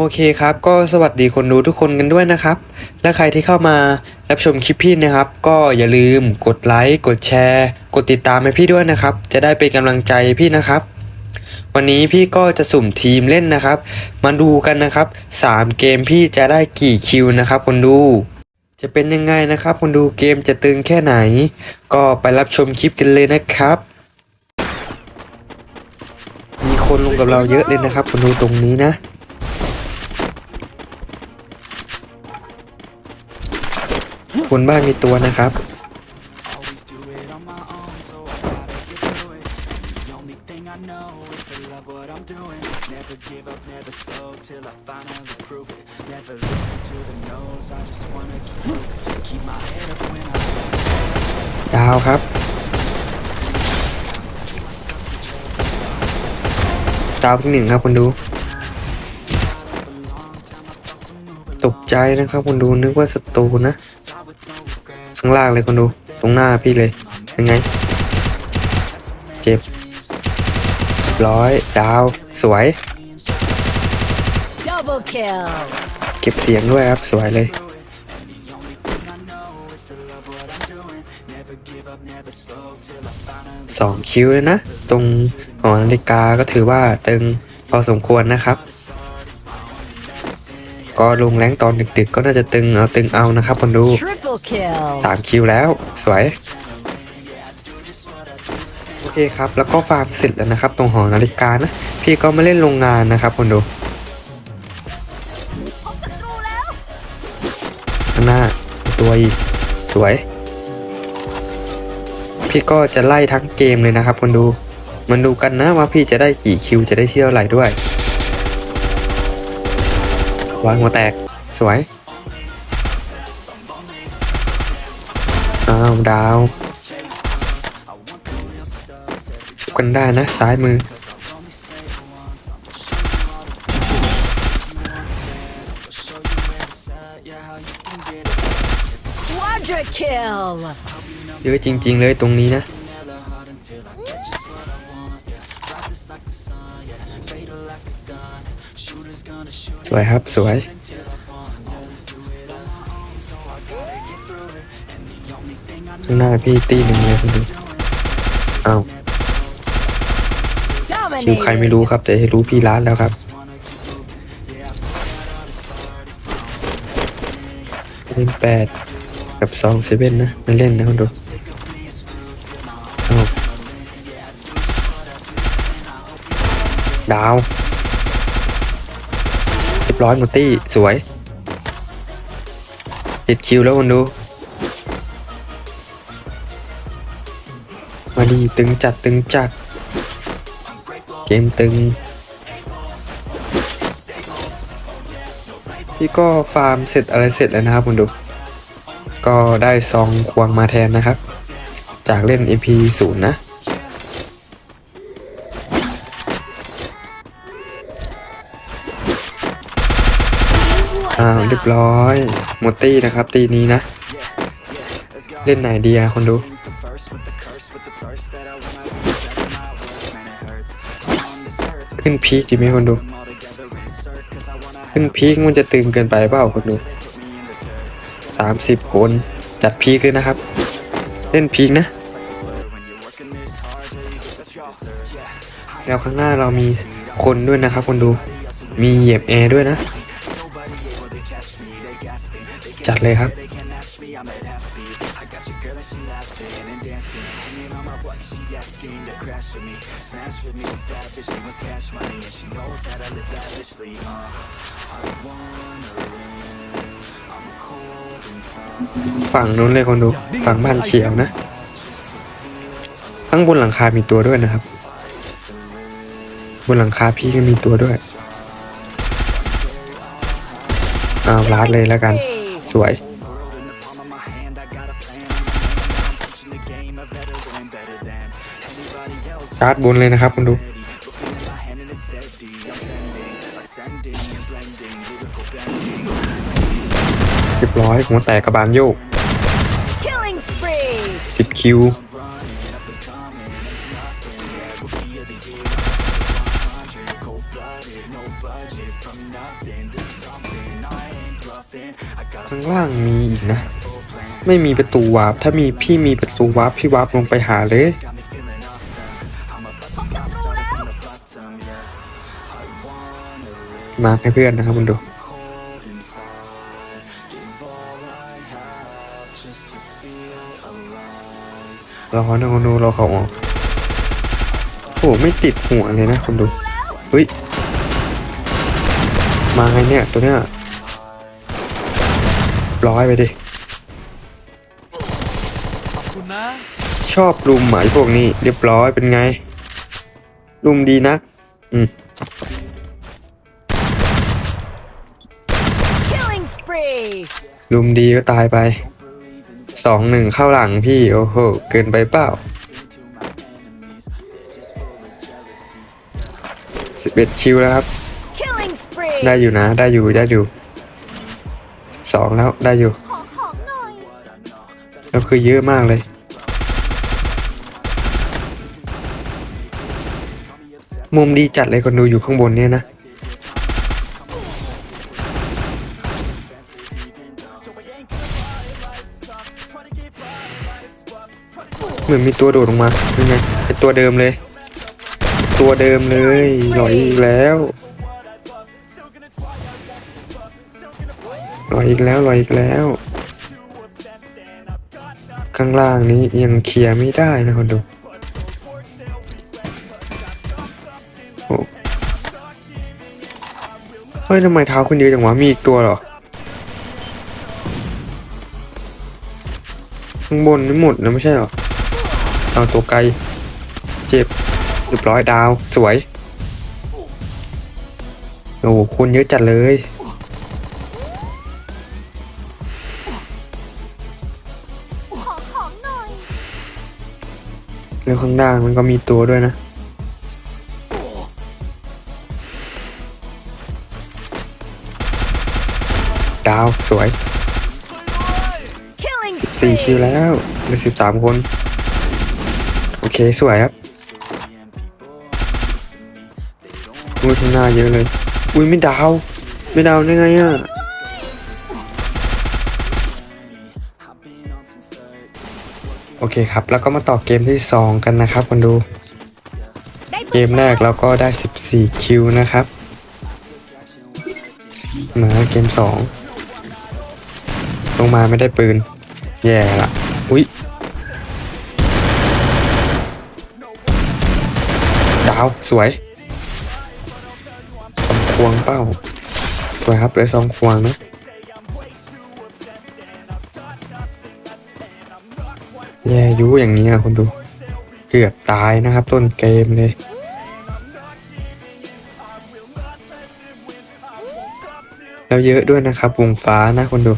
โอเคครับ ก็สวัสดีคนดูทุกคนกันด้วยนะครับ และใครที่เข้ามารับชมคลิปพี่นะครับ ก็อย่าลืมกดไลค์กดแชร์ กดติดตามให้พี่ด้วยนะครับ จะได้เป็นกำลังใจพี่นะครับ วันนี้พี่ก็จะสุ่มทีมเล่นนะครับ มาดูกันนะครับ 3 เกมพี่จะได้กี่คิวนะครับคนดู จะเป็นยังไงนะครับ คนดูเกมจะตึงแค่ไหน ก็ไปรับชมคลิปกันเลยนะครับ มีคนลงกับเราเยอะเลยนะครับ คนดูตรงนี้นะ บนบ้านมีตัวนะครับ ดาวครับดาวที่หนึ่งครับคุณดู ตกใจนะครับคุณดูนึกว่าศัตรูนะ ข้างล่างเลยคุณดู ตรงหน้าพี่เลยยังไง เจ็บร้อยดาว สวย Double kill. เก็บเสียงด้วยครับ สวยเลย สองคิวเลยนะ ตรงหอนาฬิกาก็ถือว่าตึงพอสมควรนะครับ ก็ลงแรงตอนดึกๆ ก็น่าจะตึงเอาตึงเอานะครับคนดู Triple kill. สามคิวแล้ว สวย โอเคครับ แล้วก็ฟาร์มเสร็จแล้วนะครับ ตรงหอนาฬิกานะ พี่ก็มาเล่นโรงงานนะครับคนดูข้างหน้าตัวอีก สวย พี่ก็จะไล่ทั้งเกมเลยนะครับคนดูมันดูกันนะว่าพี่จะได้กี่คิวจะได้เที่ยวไหร่ด้วย วางหัวแตก สวย อ้าว ดาวชุบกันได้นะ ซ้ายมือ Quadra kill. เยอะจริง ๆ เลยตรงนี้นะ สวยครับสวยข้างหน้าพี่ตีหนึ่งเลยคุณดูอ้าวคิวใครไม่รู้ครับ แต่รู้พี่ร้านแล้วครับเล่นแปดกับสองเซเว่นนะไม่เล่นนะคุณดูอ้าวดาว ยบร้อยมดตี้สวย ติดคิวแล้วคุณดู มาดีตึงจัดตึงจัด เกมตึง พี่ก็ฟาร์มเสร็จอะไรเสร็จแล้วนะครับคุณดู ก็ได้ซองควงมาแทนนะครับ จากเล่น MP 0นะ อ้าวเรียบร้อยหมดตี้นะครับ ตีนี้นะ เล่นไหนดีอะคนดู the first with the curse, with the thirst that I wanna be better, not worse, man, it hurts. I'm on this earth, ขึ้นพีคดีไหมคนดู I'm all together insert, cause I wanna ขึ้นพีคมันจะตึงเกินไปเปล่าคนดู put me in the dirt. สามสิบคนจัดพีคเลยนะครับ เล่นพีคนะ When you're working this hard till you get what you deserve. Yeah, แล้วข้างหน้าเรามีคนด้วยนะครับคนดู มีเหยียบแอร์ด้วยนะ จัดเลยครับ ฝั่งนู้นเลยคนดู ฝั่งบ้านเขียวนะ ข้างบนหลังคา มีตัวด้วยนะครับ บนหลังคาพี่ก็มีตัวด้วย เอาลาดเลยแล้วกัน สวย World in the palm of my hand, I got a plan. I'm I'm pushing the game, a better than, better than anybody else. ชาร์จบนเลยนะครับคุณดู Looking at my hand and it's steady. I'm trending, ascending and blending, lyrical bending. เรียบร้อยหัวแตกกระบาลโยก Killing spree. 10 คิวางมีอีกนะ ไม่มีประตูวาร์ปถ้ามีพี่มีประตูวาร์ปพี่วาร์ปลงไปหาเลยมาให้เพื่อนนะครับคุณดู cold inside Give all I have just to feel alive รอนะคุณดูเรอเขาออกโอ้ไม่ติดหัวเลยนะคุณดูเฮ้ยมาไงเนี่ยตัวเนี้ย ร้อยไปดิ ขอบคุณนะชอบลุมหมายพวกนี้ เรียบร้อยเป็นไง ลุมดีนักอืม Killing spree. ลุมดีก็ตายไป สองหนึ่งเข้าหลังพี่ โอ้โห เกินไปเปล่าสิบเอ็ดคิวแล้วครับ Killing spree. ได้อยู่นะ ได้อยู่ ได้อยู่ สองแล้วได้อยู่ ขอของหน่อย แล้วคือเยอะมากเลย มุมดีจัดเลยคนดูอยู่ข้างบนเนี่ยนะ เหมือนมีตัวโดดลงมาเป็นไงเป็นตัวเดิมเลย ตัวเดิมเลยหลอยอีกแล้ว อีกแล้วลอยอีกแล้ว ข้างล่างนี้ยังเคลียร์ไม่ได้นะคนดูโอ้เฮ้ยทำไมเท้าคุณเยอะจังวะมีอีกตัวเหรอ ข้างบนไม่หมดนะไม่ใช่เหรอ เอาตัวไกล เจ็บเรียบร้อยดาว สวย โอ้โหคนเยอะจัดเลย แล้วข้างล่างมันก็มีตัวด้วยนะ ดาว สวย Killing สี่คิว spree. แล้วเหลือสิบสามคน โอเค สวยครับอุ้ยข้างหน้าเยอะเลย อุ้ยไม่ดาว ไม่ดาวได้ไงอะ โอเคครับ แล้วก็มาต่อเกมที่ 2 กันนะครับคนดูได้เกมแรกเราก็ได้ 14 คิวนะครับ มาเกม 2 ลงมาไม่ได้ปืน แย่ละอุ๊ยดาว สวยสองควงเป้า สวยครับเลยสองควงนะ แย่อยุอย่างนี้อะคุณดู เกือบตายนะครับ ต้นเกมเลย แล้วเยอะด้วยนะครับ วงฟ้านะคนดู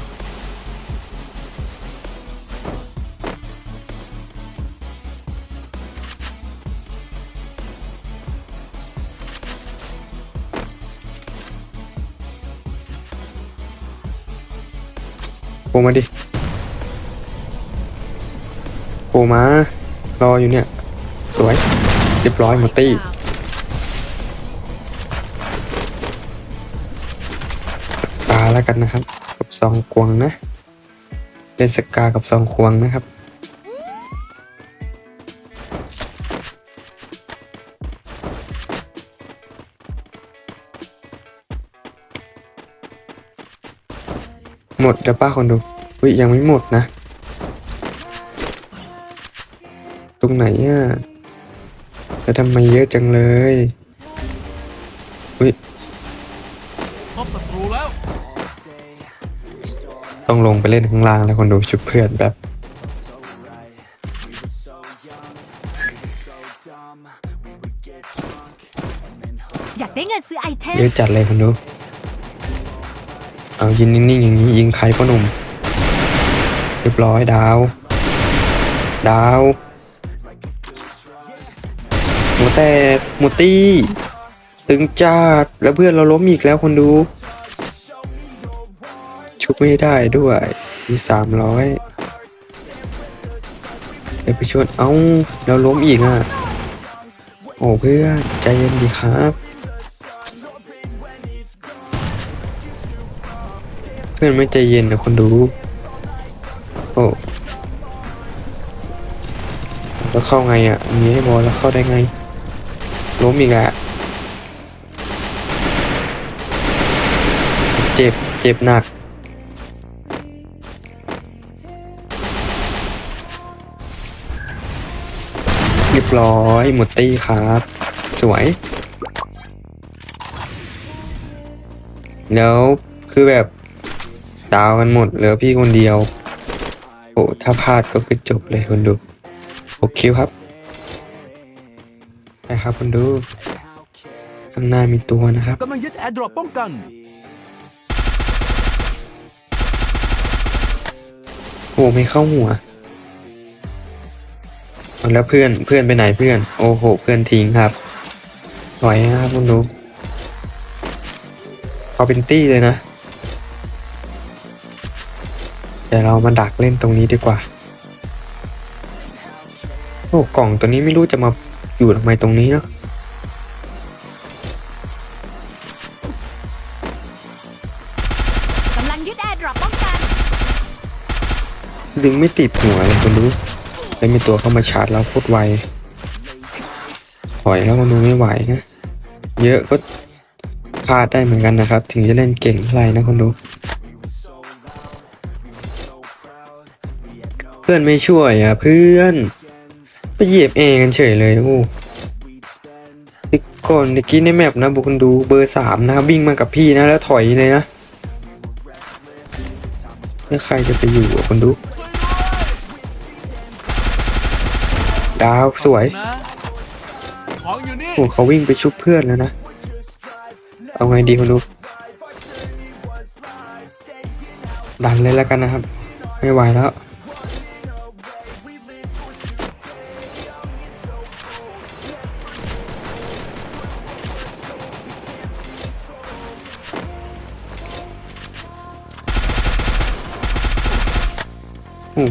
โผล่มาดิ ล่มารออยู่เนี่ย สวย เรียบร้อยมดตี้ตาแล้วกันนะครับ กับซองควงนะเป็นสกากับซองควงนะครับหมดแล้วป้าคนดูวิยังไม่หมดนะ ตรงไหนอะแล้วทำไมเยอะจังเลยวิพบศัตรูแล้ว ต้องลงไปเล่นข้างล่างแล้วคนดูชุบเพื่อนแบบ อยากได้เงินซื้อไอเทมเยอะจัดเลยคนดู เอายินนิ่งๆอย่างนี้ยิงใครพ่อหนุ่ม เรียบร้อยดาว ดาวหัว แตกหมดตี้ตึงจัดแล้วเพื่อนเราล้มอีกแล้วคนดู ชุบไม่ได้ด้วยมีสามร้อยเดี๋ยวไปชวนเอ้าแล้วล้มอีกอะ โอ้เพื่อนใจเย็นดีครับ เพื่อนไม่ใจเย็นนะคนดู โอ้แล้วเข้าไงอะมีให้บอลแล้วเข้าได้ไง ล้มอีกแล้วเจ็บ เจ็บหนัก เรียบร้อยหมดตี้ครับ สวย แล้วคือแบบดาวกันหมดเหลือพี่คนเดียว โอ้ ถ้าพลาดก็คือจบเลยคนดูโอเคครับ นะครับคนดูข้างหน้ามีตัวนะครับกำลังยึดแอร์ดรอปป้องกัน โอ้ไม่เข้าหัวเอาแล้วเพื่อนเพื่อนไปไหนเพื่อน โอ้โห เพื่อนทิ้งครับถอยนะครับคุณดูเขาเป็นตี้เลยนะเดี๋ยวเรามาดักเล่นตรงนี้ดีกว่า โอ้กล่องตัวนี้ไม่รู้จะมา อยู่ทำไมตรงนี้เนาะกำลังยึดแอร์ดรอปป้องกันดึงไม่ติดหัวเลยคุณดูแล้วมีตัวเข้ามาชาร์จเราโคตรไวถอยแล้วคุณดูไม่ไหวนะเยอะก็พลาดได้เหมือนกันนะครับ ถึงจะเล่นเก่งเท่าไหร่นะคุณดูเพื่อนไม่ช่วยอะเพื่อน ไปเหยียบเองกันเฉยเลยโอ้อีกก่อนเมื่อกี้ในแมปนะบุคคลดูเบอร์สามนะครับวิ่งมากับพี่นะแล้วถอยเลยนะแล้วใครจะไปอยู่อะคนดูดาวสวยโอ้เขาวิ่งไปชุบเพื่อนแล้วนะ เอาไงดีคนดูดันเลยแล้วกันนะครับ ไม่ไหวแล้ว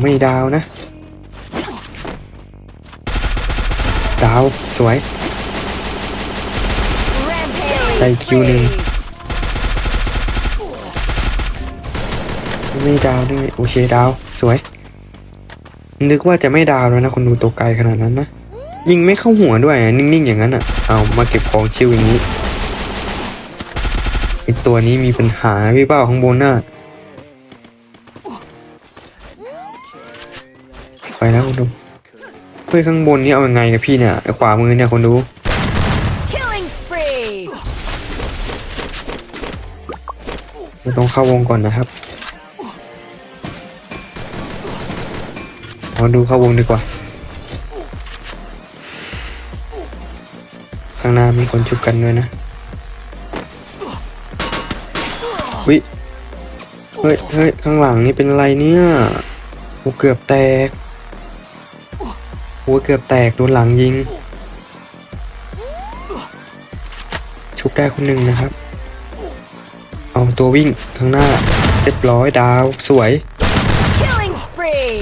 ไม่ดาวนะ ดาว สวยได้คิวหนึ่งไม่ดาวด้วยโอเคดาว สวย นึกว่าจะไม่ดาวแล้วนะ คนดูตัวไกลขนาดนั้นนะ ยิงไม่เข้าหัวด้วย นิ่งๆ อย่างนั้นอะ เอามาเก็บของชิวอย่างนี้ไอตัวนี้มีปัญหาพี่เป้าข้างบนน่ะ เฮ้ยข้างบนนี่เอายังไงกับพี่เนี่ยไอ้ขวามือเนี่ยคนดู Killing spree เราต้องเข้าวงก่อนนะครับมาดูเข้าวงดีกว่า ข้างหน้ามีคนชุบกันด้วยนะวิเฮ้ยเฮ้ยข้างหลังนี่เป็นอะไรเนี่ยโอ้เกือบแตกโอ้เกือบแตกโดนหลังยิง ชุบได้คนหนึ่งนะครับ เอาตัววิ่งข้างหน้าเรียบร้อยดาวสวย Killing spree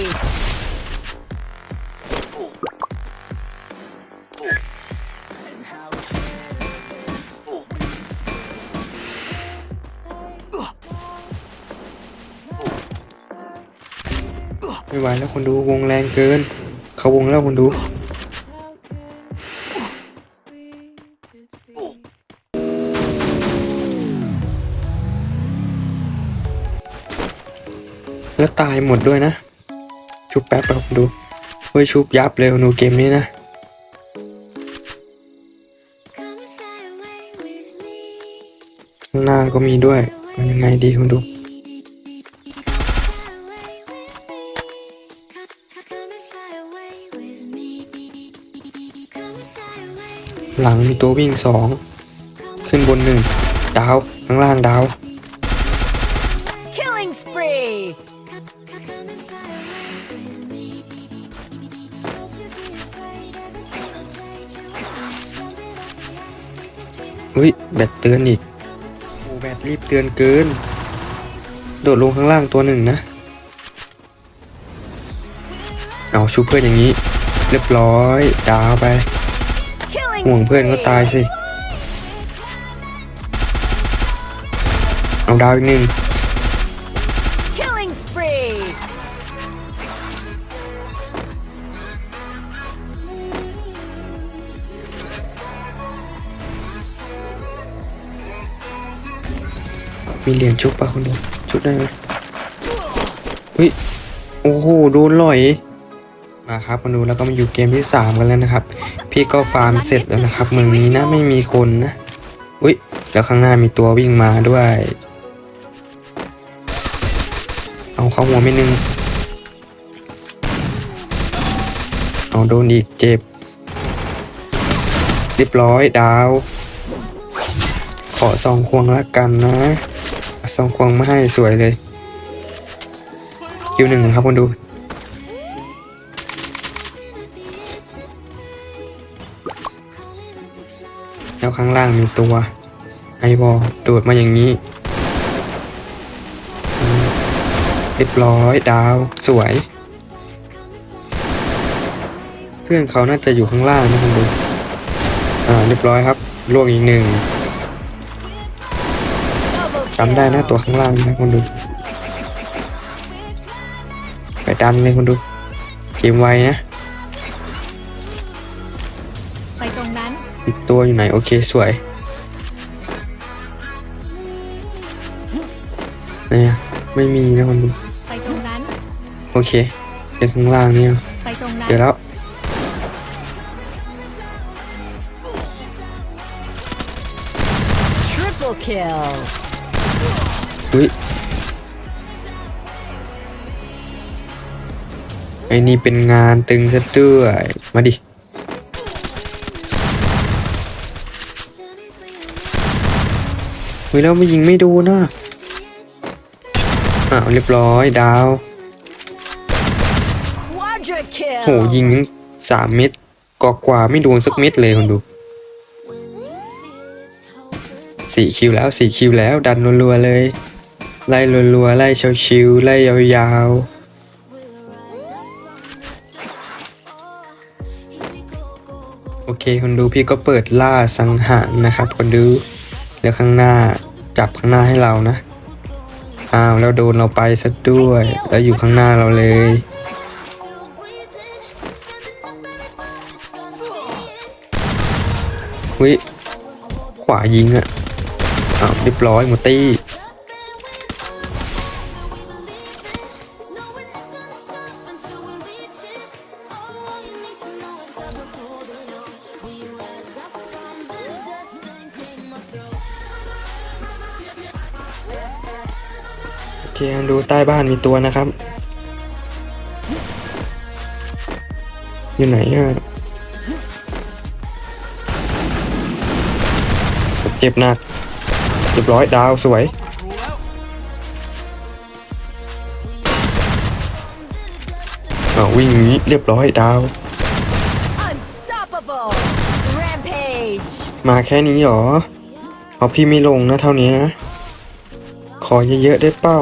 ไม่ไหวแล้วคนดูวงแรงเกิน เขาวงแล้วคนดู แล้วตายหมดด้วยนะ ชุบแป๊บแป๊บคนดูเฮ้ยชุบยับเลยคนดูเกมนี้นะข้างหน้าก็มีด้วยยังไงดีคนดู หลังมีตัววิ่งสองขึ้นบนหนึ่งดาวข้างล่างดาว Killing spree อุ้ยแบตเตือนอีกโอ้แบตรีบเตือนเกิน โดดลงข้างล่างตัวหนึ่งนะ เอาชูเพื่อนอย่างนี้ เรียบร้อยดาวไป Killing ห่วงเพื่อนก็ตายสิ เอาดาวอีกหนึ่งมีเหรียญชุบป่ะคนณดูชุดได้ไหมวิโอ้โห โดนลอย มาครับคนดูแล้วก็มาอยู่เกมที่สามกันแล้วนะครับ พี่ก็ฟาร์มเสร็จแล้วนะครับเมืองนี้นะไม่มีคนนะอุ้ยแล้วข้างหน้ามีตัววิ่งมาด้วย เอาเข้าหัวไม่นึง เอาโดนอีกเจ็บ เรียบร้อยดาว ขอซองควงละกันนะซองควงไมาให้สวยเลยคิวหนึ่งครับคนดู แล้วข้างล่างมีตัว ไอบอลโดดมาอย่างนี้ เรียบร้อยดาวสวย เพื่อนเขาน่าจะอยู่ข้างล่างนะคุณดูอ่าเรียบร้อยครับล่วงอีกหนึ่งจำได้นะตัวข้างล่างนะคุณดู ไปดันเลยคุณดูเกมไวนะ ตัวอยู่ไหน โอเค สวยเนี่ยไม่มีนะคุณดูไปตรงนั้น โอเคเดี๋ยวข้างล่างเนี่ยไปตรงนั้นเดี๋ยวแล้ว Triple kill อุ้ยไอ้นี่เป็นงานตึงซะด้วยมาดิ ฮ้ยแล้วไม่ยิงไม่ดูนะอ้าวเรียบร้อยดาว Quadra kill โหยิงทั้งสามเม็ดกว่ากว่าๆไม่โดนสักเม็ดเลยคนดูสี่คิวแล้วสี่คิวแล้ว ดันรัวๆเลย ไล่รัวๆไล่ชิวๆไล่ยาวๆโอเคคนดูพี่ก็เปิดล่าสังหารนะครับคนดู แล้วข้างหน้า จับข้างหน้าให้เรานะ อ้าวแล้วโดนเราไปซะด้วย แล้วอยู่ข้างหน้าเราเลยวิขวายิงอะอ้าวเรียบร้อยหมดตี้ บ้านมีตัวนะครับ อยู่ไหนอะเจ็บหนักเรียบร้อยดาวสวยรู้แล้วอ่าววิ่งอย่างนี้เรียบร้อยดาว Unstoppable Rampage มาแค่นี้หรอ เอาพี่ไม่ลงนะเท่านี้นะ ขอเยอะๆได้เป้า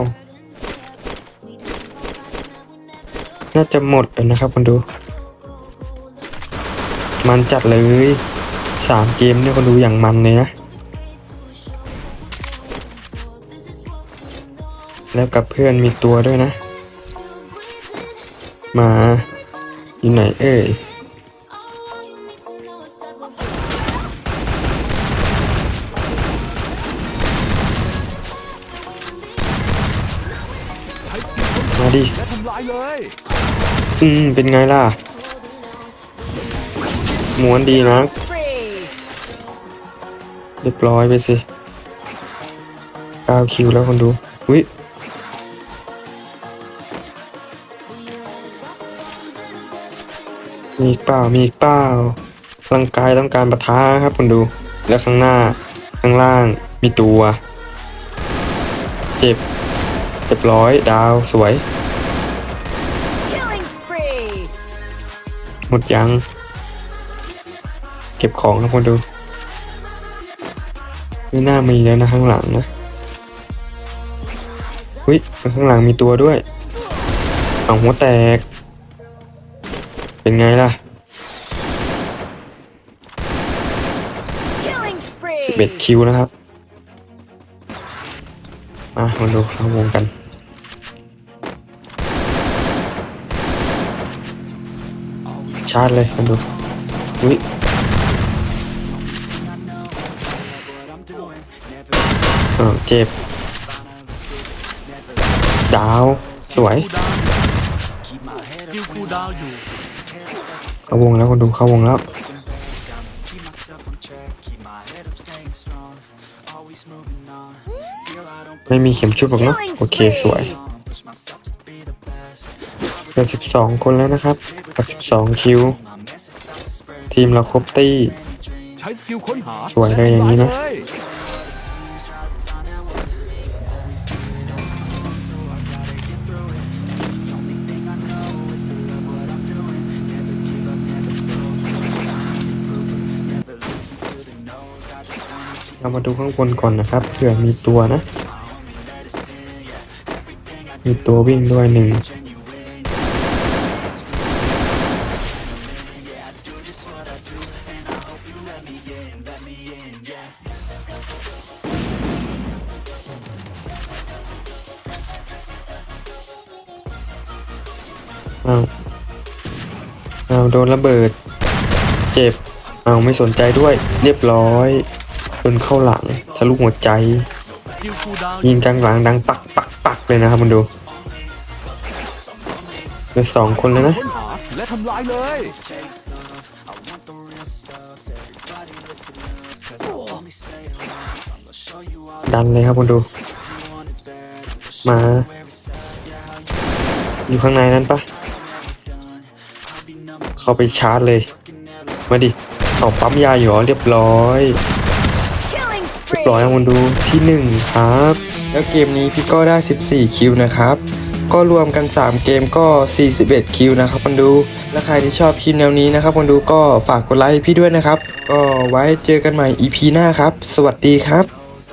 น่าจะหมดแล้วนะครับคุณดู มันจัดเลยสามเกมเนี่ยคนดูอย่างมันเลยนะแล้วกับเพื่อนมีตัวด้วยนะ มาอยู่ไหนเอ่ยมาดิ อืม เป็นไงล่ะม้วนดีนะเรียบร้อยไปสิ9คิวแล้วคนดูอุ้ยมีอีกเปล่า มีอีกเปล่าร่างกายต้องการปะทะครับคนดู แล้วข้างหน้า ข้างล่าง มีตัว เจ็บ เรียบร้อย ดาว สวย หมดยัง เก็บของครับคนดูไม่น่ามีแล้วนะข้างหลังนะวิข้างหลังมีตัวด้วยเอาหัวแตก เป็นไงล่ะ Killing spree 11คิวนะครับ มาคนดูเข้าวงกันาร์จเลยคนดูวิเออเจ็บ ดาว สวย เข้าวงแล้วคนดูเข้าวงแล้ว ไม่มีเข็มชุบหรอกเนาะโอเค สวยเหลือสิบสองคนแล้วนะครับ กับสิบสองคิว My message starts to spread. ทีมเราครบตี้ ใช้สกิลค้นหาสวยเลยอย่างนี้นะเลยเรามาดูข้างบนก่อนนะครับเผื่อมีตัวนะ มีตัววิ่งด้วยหนึ่ง ดนระเบิด เจ็บอ้าวไม่สนใจด้วย เรียบร้อยโดนเข้าหลังทะลุหัวใจสกิลกูดาวยิงกลางหลังดังปักปักปักเลยนะครับมันดูเป็นสองคนแล้วนะค้นหาและทำลายเลยดันเลยครับคุณดู มา อยู่ข้างในนั้นปะ เข้าไปชาร์จเลย มาดิเอาปั๊มยาอยู่เหรอเรียบร้อย Killing เรียบ spree. ร้อยครับคุณดูที่ 1 ครับ แล้วเกมนี้พี่ก็ได้ 14 คิวนะครับ ก็รวมกัน 3 เกมก็ 41 คิวนะครับคุณดูและใครที่ชอบคลิปแนวนี้นะครับคุณดูก็ฝากกดไลค์ให้พี่ด้วยนะครับ ก็ไว้เจอกันใหม่ EP หน้าครับ สวัสดีครับ